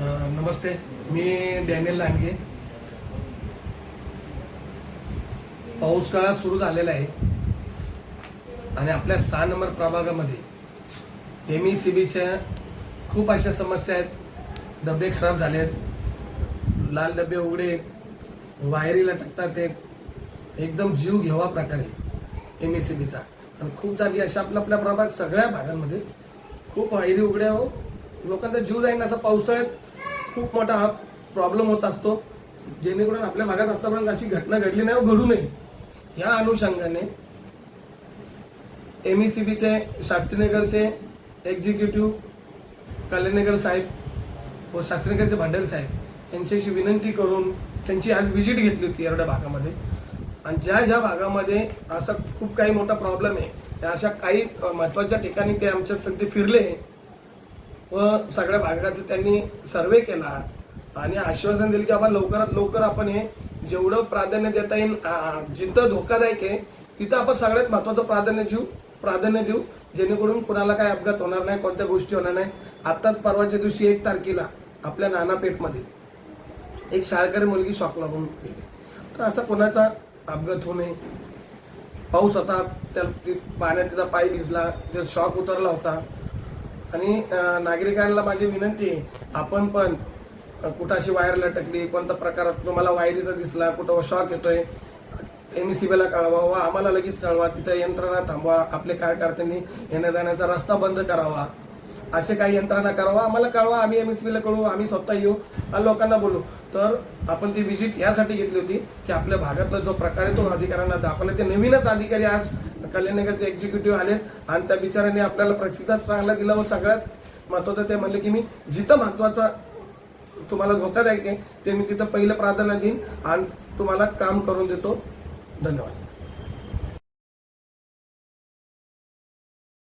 नमस्ते मी Daniel Landge. पाऊस काळा सुरू झालेला आहे. आणि आपल्या सहा नंबर प्रभागामध्ये एम ई सी बीच्या खूप अशा समस्या आहेत. डबे खराब झाले आहेत लाल डबे उघडे वायरी लटकतात आहेत. एकदम जीव घेवा प्रकारे एम ई सी बीचा आणि खूप जागी अशा आपल्या आपल्या प्रभाग सगळ्या भागांमध्ये खूप वायरी उघड्या हो. लोकांचा जीव जाईन असा पावसाळ्यात खूप मोठा हा प्रॉब्लेम होत असतो. जेणेकरून आपल्या भागात आतापर्यंत अशी घटना घडली नाही व घडू नये. या अनुषंगाने एम ई सी बीचे शास्त्रीनगरचे एक्झिक्युटिव्ह कल्याणनगर साहेब व शास्त्रीनगरचे भांडर साहेब यांच्याशी विनंती करून त्यांची आज व्हिजिट घेतली होती एवढ्या भागामध्ये. आणि ज्या ज्या भागामध्ये असा खूप काही मोठा प्रॉब्लेम आहे त्या अशा काही महत्त्वाच्या ठिकाणी ते आमच्या सध्या फिरले व सगळ्या भागातले त्यांनी सर्वे केला. आणि आश्वासन दिलं की आपण लवकरात लवकर आपण हे जेवढं प्राधान्य देता येईल जिथं धोकादायक आहे तिथं आपण सगळ्यात महत्वाचं प्राधान्य देऊ प्राधान्य देऊ. जेणेकरून कुणाला काय अपघात होणार नाही कोणत्या गोष्टी होणार नाही. आत्ताच परवाच्या दिवशी एक तारखेला आपल्या नानापेठमध्ये एक शाळकरी मुलगी शॉक लागून गेली. तर असा कोणाचा अपघात होऊ नये. पाऊस होता त्या पाण्यात तिचा पाय भिजला तिचा शॉक उतरला होता. आणि नागरिकांना माझी विनंती आहे आपण पण कुठं अशी वायर लटकली कोणता प्रकार तुम्हाला वायरीचा दिसला कुठं हो शॉक येतोय एम ला कळवा व आम्हाला लगेच कळवा तिथं यंत्रणा थांबवा आपले कार्यकर्त्यांनी येण्या जाण्याचा रस्ता बंद करावा. असे काही यंत्रणा करावा आम्हाला कळवा आम्ही एम ला कळवू आम्ही स्वतः येऊ. आणि लोकांना बोलू. तर आपण ती व्हिजिट यासाठी घेतली होती की आपल्या भागातला जो प्रकार आहे तो अधिकाऱ्यांना दाखवला. ते नवीनच अधिकारी आज कल्याणनगरचे एक्झिक्युटिव्ह आलेत आणि त्या बिचाराने आपल्याला प्रसिद्धात चांगला दिला व सगळ्यात महत्वाचं ते म्हणले की मी जिथं महत्त्वाचा तुम्हाला धोकादायक आहे ते मी तिथं पहिलं प्राधान्य देईन आणि तुम्हाला काम करून देतो. धन्यवाद.